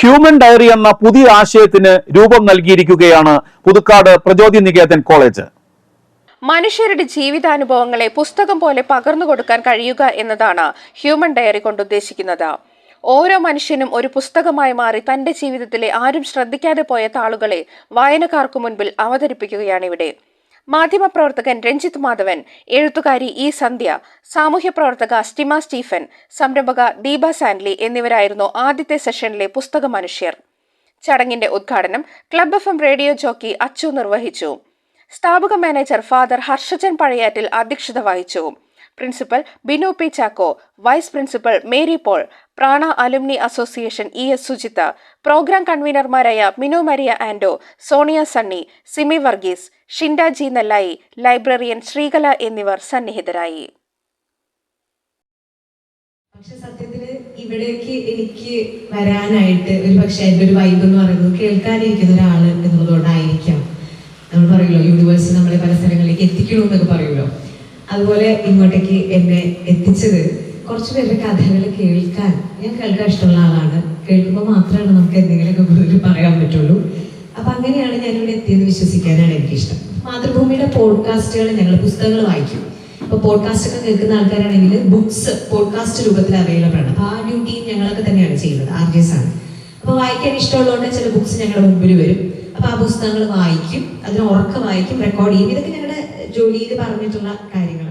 Human diary എന്ന പുതിയ ആശയത്തിന് രൂപം നൽകിയിരിക്കുകയാണ് പുതുക്കാട് പ്രചോദി നികേതൻ കോളേജ്. മനുഷ്യരുടെ ജീവിതാനുഭവങ്ങളെ പുസ്തകം പോലെ പകർന്നു കൊടുക്കാൻ കഴിയുക എന്നതാണ് ഹ്യൂമൻ ഡയറി കൊണ്ട് ഉദ്ദേശിക്കുന്നത്. ഓരോ മനുഷ്യനും ഒരു പുസ്തകമായി മാറി തന്റെ ജീവിതത്തിലെ ആരും ശ്രദ്ധിക്കാതെ പോയ താളുകളെ വായനക്കാർക്ക് മുൻപിൽ അവതരിപ്പിക്കുകയാണിവിടെ മാധ്യമപ്രവർത്തകൻ രഞ്ജിത്ത് മാധവൻ എഴുത്തുകാരി ഇ സന്ധ്യ സാമൂഹ്യ പ്രവർത്തക സ്റ്റിമ സ്റ്റീഫൻ സംരംഭക ദീപ സാൻലി എന്നിവരായിരുന്നു ആദ്യത്തെ സെഷനിലെ പുസ്തക മനുഷ്യർ ചടങ്ങിന്റെ ഉദ്ഘാടനം club F M radio jockey Achu നിർവഹിച്ചു. സ്ഥാപക മാനേജർ ഫാദർ ഹർഷജൻ പഴയാറ്റിൽ അധ്യക്ഷത വഹിച്ചു. Principal Binu P Chacko vice principal Mary Paul Prana alumni association E S Sujitha program കൺവീനർമാരായ Minu Maria Anto Sonia Sunny Simi Varghese Shinda G Nellayi librarian Sreekala എന്നിവർ സന്നിഹിതരായി. പക്ഷെ സത്യത്തിൽ ഇവിടേക്ക് എനിക്ക് വരാനായിട്ട് ഒരു പക്ഷെ എന്റെ ഒരു വൈബ് എന്ന് പറയുന്നത് കേൾക്കാനിരിക്കുന്ന ഒരാൾ എന്നുള്ളതുകൊണ്ടായിരിക്കാം. അതുപോലെ ഇങ്ങോട്ടേക്ക് എന്നെ എത്തിച്ചത്. കുറച്ച് പേരുടെ കഥകൾ കേൾക്കാൻ ഞാൻ കേൾക്കാൻ ഇഷ്ടമുള്ള ആളാണ്. കേൾക്കുമ്പോൾ മാത്രമാണ് നമുക്ക് എന്തെങ്കിലുമൊക്കെ കൂടുതൽ പറയാൻ പറ്റുള്ളൂ. അപ്പൊ അങ്ങനെയാണ് ഞാനിവിടെ എത്തിയെന്ന് വിശ്വസിക്കാനാണ് എനിക്കിഷ്ടം. മാതൃഭൂമിയുടെ പോഡ്കാസ്റ്റുകൾ ഞങ്ങൾ പുസ്തകങ്ങൾ വായിക്കും. ഇപ്പൊ പോഡ്കാസ്റ്റ് ഒക്കെ കേൾക്കുന്ന ആൾക്കാരാണെങ്കിൽ ബുക്സ് പോഡ്കാസ്റ്റ് രൂപത്തിൽ അവൈലബിൾ ആണ്. അപ്പൊ ആ ഡ്യൂട്ടിയും ഞങ്ങളൊക്കെ തന്നെയാണ് ചെയ്യുന്നത് ആർ ജി എസ് ആണ്. അപ്പോൾ വായിക്കാൻ ഇഷ്ടമുള്ളതുകൊണ്ട് ചില ബുക്സ് ഞങ്ങളുടെ മുമ്പിൽ വരും. അപ്പോൾ ആ പുസ്തകങ്ങൾ വായിക്കും അതിന് ഉറക്കം വായിക്കും റെക്കോർഡ് ചെയ്യും. ഇതൊക്കെ ഞങ്ങളുടെ ജോലിയിൽ പറഞ്ഞിട്ടുള്ള കാര്യങ്ങളാണ്.